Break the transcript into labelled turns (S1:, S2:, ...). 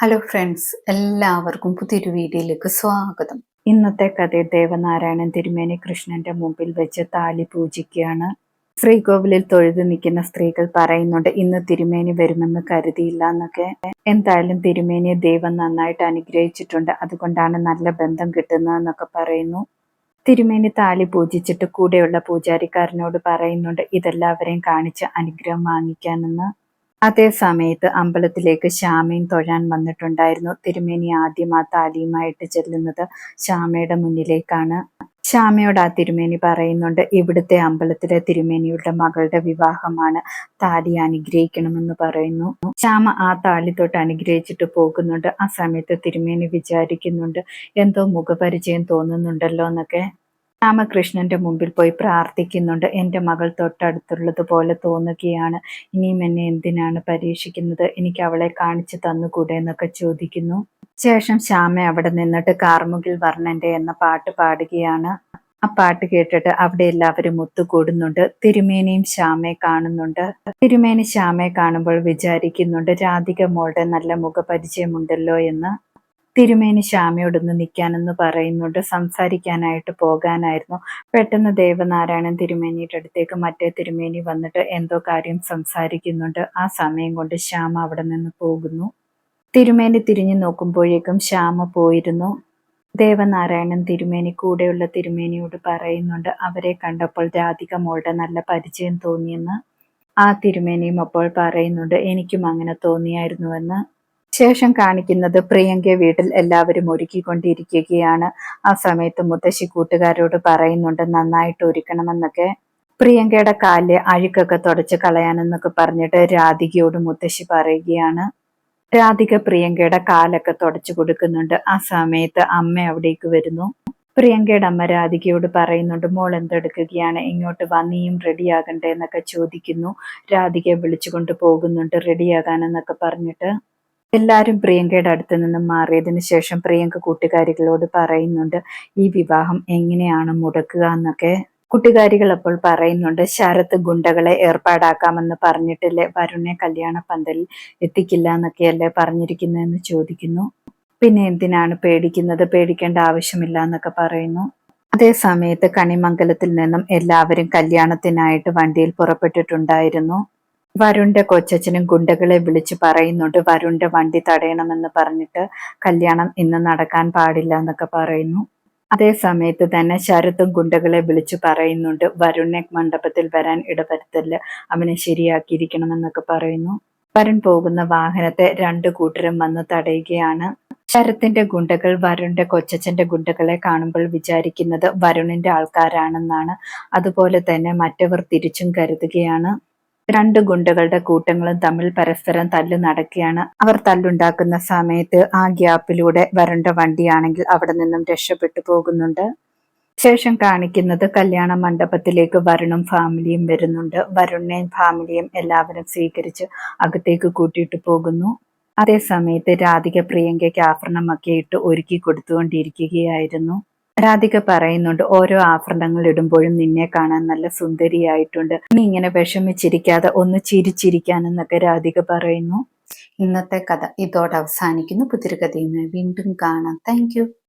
S1: Hello friends എല്ലാവർക്കും പുതിയൊരു വീഡിയോയിലേക്ക് സ്വാഗതം. ഇന്നത്തെ കഥ ദേവനാരായണൻ തിരുമേനി കൃഷ്ണന്റെ മുമ്പിൽ വെച്ച് താലി പൂജിക്കുകയാണ്. ശ്രീകോവിലിൽ തൊഴുതു നിൽക്കുന്ന സ്ത്രീകൾ പറയുന്നുണ്ട് ഇന്ന് തിരുമേനി വരുമെന്ന് കരുതിയില്ല എന്നൊക്കെ. എന്തായാലും തിരുമേനിയെ ദൈവം നന്നായിട്ട് അനുഗ്രഹിച്ചിട്ടുണ്ട്. അതുകൊണ്ടാണ് നല്ല ബന്ധം കിട്ടുന്നതെന്നൊക്കെ പറയുന്നു. തിരുമേനി താലി പൂജിച്ചിട്ട് കൂടെയുള്ള പൂജാരിക്കാരനോട് പറയുന്നുണ്ട് ഇതെല്ലാവരെയും കാണിച്ച് അനുഗ്രഹം വാങ്ങിക്കാനെന്ന്. അതേ സമയത്ത് അമ്പലത്തിലേക്ക് ശ്യാമയും തൊഴാൻ വന്നിട്ടുണ്ടായിരുന്നു. തിരുമേനി ആദ്യം ആ താലിയുമായിട്ട് ചെല്ലുന്നത് ശ്യാമയുടെ മുന്നിലേക്കാണ്. ശ്യാമയോട് ആ തിരുമേനി പറയുന്നുണ്ട് ഇവിടുത്തെ അമ്പലത്തിലെ തിരുമേനിയുടെ മകളുടെ വിവാഹമാണ്. താലി അനുഗ്രഹിക്കണമെന്ന് പറയുന്നു. ശ്യാമ ആ താലി തൊട്ട് അനുഗ്രഹിച്ചിട്ട് പോകുന്നുണ്ട്. ആ സമയത്ത് തിരുമേനി വിചാരിക്കുന്നുണ്ട് എന്തോ മുഖപരിചയം തോന്നുന്നുണ്ടല്ലോ എന്നൊക്കെ. രാമകൃഷ്ണന്റെ മുമ്പിൽ പോയി പ്രാർത്ഥിക്കുന്നുണ്ട്. എന്റെ മകൾ തൊട്ടടുത്തുള്ളതുപോലെ തോന്നുകയാണ്. ഇനിയും എന്നെ എന്തിനാണ് പരീക്ഷിക്കുന്നത്? എനിക്ക് അവളെ കാണിച്ചു തന്നുകൂടെ? എന്നൊക്കെ ചോദിക്കുന്നു. ശേഷം ശ്യാമ അവിടെ നിന്നിട്ട് കാർമുകിൽ വർണന്റെ എന്ന പാട്ട് പാടുകയാണ്. ആ പാട്ട് കേട്ടിട്ട് അവിടെ എല്ലാവരും ഒത്തുകൂടുന്നുണ്ട്. തിരുമേനിയും ശ്യാമയെ കാണുന്നുണ്ട്. തിരുമേനി ശ്യാമയെ കാണുമ്പോൾ വിചാരിക്കുന്നുണ്ട് രാധിക മോളുടെ നല്ല മുഖപരിചയമുണ്ടല്ലോ എന്ന്. തിരുമേനി ശ്യാമയോടൊന്ന് നിൽക്കാനെന്ന് പറയുന്നുണ്ട്. സംസാരിക്കാനായിട്ട് പോകാനായിരുന്നു. പെട്ടെന്ന് ദേവനാരായണൻ തിരുമേനിയുടെ അടുത്തേക്ക് മറ്റേ തിരുമേനി വന്നിട്ട് എന്തോ കാര്യം സംസാരിക്കുന്നുണ്ട്. ആ സമയം കൊണ്ട് ശ്യാമ അവിടെ നിന്ന് പോകുന്നു. തിരുമേനി തിരിഞ്ഞു നോക്കുമ്പോഴേക്കും ശ്യാമ പോയിരുന്നു. ദേവനാരായണൻ തിരുമേനി കൂടെയുള്ള തിരുമേനിയോട് പറയുന്നുണ്ട് അവരെ കണ്ടപ്പോൾ രാധിക മോളുടെ നല്ല പരിചയം തോന്നിയെന്ന്. ആ തിരുമേനിയും അപ്പോൾ പറയുന്നുണ്ട് എനിക്കും അങ്ങനെ തോന്നിയായിരുന്നുവെന്ന്. ശേഷം കാണിക്കുന്നത് പ്രിയങ്ക വീട്ടിൽ എല്ലാവരും ഒരുക്കിക്കൊണ്ടിരിക്കുകയാണ്. ആ സമയത്ത് മുത്തശ്ശി കൂട്ടുകാരോട് പറയുന്നുണ്ട് നന്നായിട്ട് ഒരുക്കണമെന്നൊക്കെ. പ്രിയങ്കയുടെ കാലിലെ അഴുക്കൊക്കെ തുടച്ച് കളയാനെന്നൊക്കെ പറഞ്ഞിട്ട് രാധികയോട് മുത്തശ്ശി പറയുകയാണ്. രാധിക പ്രിയങ്കയുടെ കാലൊക്കെ തുടച്ചു കൊടുക്കുന്നുണ്ട്. ആ സമയത്ത് അമ്മ അവിടേക്ക് വരുന്നു. പ്രിയങ്കയുടെ അമ്മ രാധികയോട് പറയുന്നുണ്ട് മോൾ എന്തെടുക്കുകയാണ്? ഇങ്ങോട്ട് വന്നിയും റെഡിയാകണ്ടേ എന്നൊക്കെ ചോദിക്കുന്നു. രാധികയെ വിളിച്ചുകൊണ്ട് പോകുന്നുണ്ട് റെഡിയാകാനെന്നൊക്കെ പറഞ്ഞിട്ട്. എല്ലാവരും പ്രിയങ്കയുടെ അടുത്ത് നിന്നും മാറിയതിന് ശേഷം പ്രിയങ്ക കൂട്ടുകാരികളോട് പറയുന്നുണ്ട് ഈ വിവാഹം എങ്ങനെയാണ് മുടക്കുക എന്നൊക്കെ? കൂട്ടുകാരികൾ അപ്പോൾ പറയുന്നുണ്ട് ശരത്ത് ഗുണ്ടകളെ ഏർപ്പാടാക്കാമെന്ന് പറഞ്ഞിട്ടില്ലേ വരുണെ കല്യാണ പന്തലിൽ എത്തിക്കില്ല എന്നൊക്കെയല്ലേ പറഞ്ഞിരിക്കുന്നതെന്ന് ചോദിക്കുന്നു. പിന്നെ എന്തിനാണ് പേടിക്കുന്നത്? പേടിക്കേണ്ട ആവശ്യമില്ല എന്നൊക്കെ പറയുന്നു. അതേ സമയത്ത് കണിമംഗലത്തിൽ നിന്നും എല്ലാവരും കല്യാണത്തിനായിട്ട് വണ്ടിയിൽ പുറപ്പെട്ടിട്ടുണ്ടായിരുന്നു. വരുണ്ട കൊച്ചച്ഛനും ഗുണ്ടകളെ വിളിച്ച് പറയുന്നുണ്ട് വരുണ്ട വണ്ടി തടയണമെന്ന് പറഞ്ഞിട്ട് കല്യാണം ഇന്ന് നടക്കാൻ പാടില്ല എന്നൊക്കെ പറയുന്നു. അതേ സമയത്ത് തന്നെ ശരത്തും ഗുണ്ടകളെ വിളിച്ചു പറയുന്നുണ്ട് വരുണെ മണ്ഡപത്തിൽ വരാൻ ഇടവരുത്തൽ അവനെ ശരിയാക്കിയിരിക്കണമെന്നൊക്കെ പറയുന്നു. വരുൺ പോകുന്ന വാഹനത്തെ രണ്ട് കൂട്ടരും വന്ന് തടയുകയാണ്. ശരത്തിന്റെ ഗുണ്ടകൾ വരുണിന്റെ കൊച്ചച്ഛന്റെ ഗുണ്ടകളെ കാണുമ്പോൾ വിചാരിക്കുന്നത് വരുണിന്റെ ആൾക്കാരാണെന്നാണ്. അതുപോലെ തന്നെ മറ്റവർ തിരിച്ചും കരുതുകയാണ്. രണ്ട് ഗുണ്ടകളുടെ കൂട്ടങ്ങളും തമ്മിൽ പരസ്പരം തല്ലു നടക്കുകയാണ്. അവർ തല്ലുണ്ടാക്കുന്ന സമയത്ത് ആ ഗ്യാപ്പിലൂടെ വരണ്ട വണ്ടിയാണെങ്കിൽ അവിടെ നിന്നും രക്ഷപ്പെട്ടു പോകുന്നുണ്ട്. ശേഷം കാണിക്കുന്നത് കല്യാണ മണ്ഡപത്തിലേക്ക് വരുണും ഫാമിലിയും വരുന്നുണ്ട്. വരുണിനെയും ഫാമിലിയും എല്ലാവരും സ്വീകരിച്ച് അകത്തേക്ക് കൂട്ടിയിട്ട് പോകുന്നു. അതേസമയത്ത് രാധിക പ്രിയങ്കയ്ക്ക് ആഭരണമൊക്കെ ഇട്ട് ഒരുക്കി കൊടുത്തുകൊണ്ടിരിക്കുകയായിരുന്നു. രാധിക പറയുന്നുണ്ട് ഓരോ ആഭരണങ്ങൾ ഇടുമ്പോഴും നിന്നെ കാണാൻ നല്ല സുന്ദരിയായിട്ടുണ്ട്. നീ ഇങ്ങനെ വിഷമിച്ചിരിക്കാതെ ഒന്ന് ചിരിച്ചിരിക്കാനെന്നൊക്കെ രാധിക പറയുന്നു. ഇന്നത്തെ കഥ ഇതോടെ അവസാനിക്കുന്നു. പുതിരി വീണ്ടും കാണാം. താങ്ക്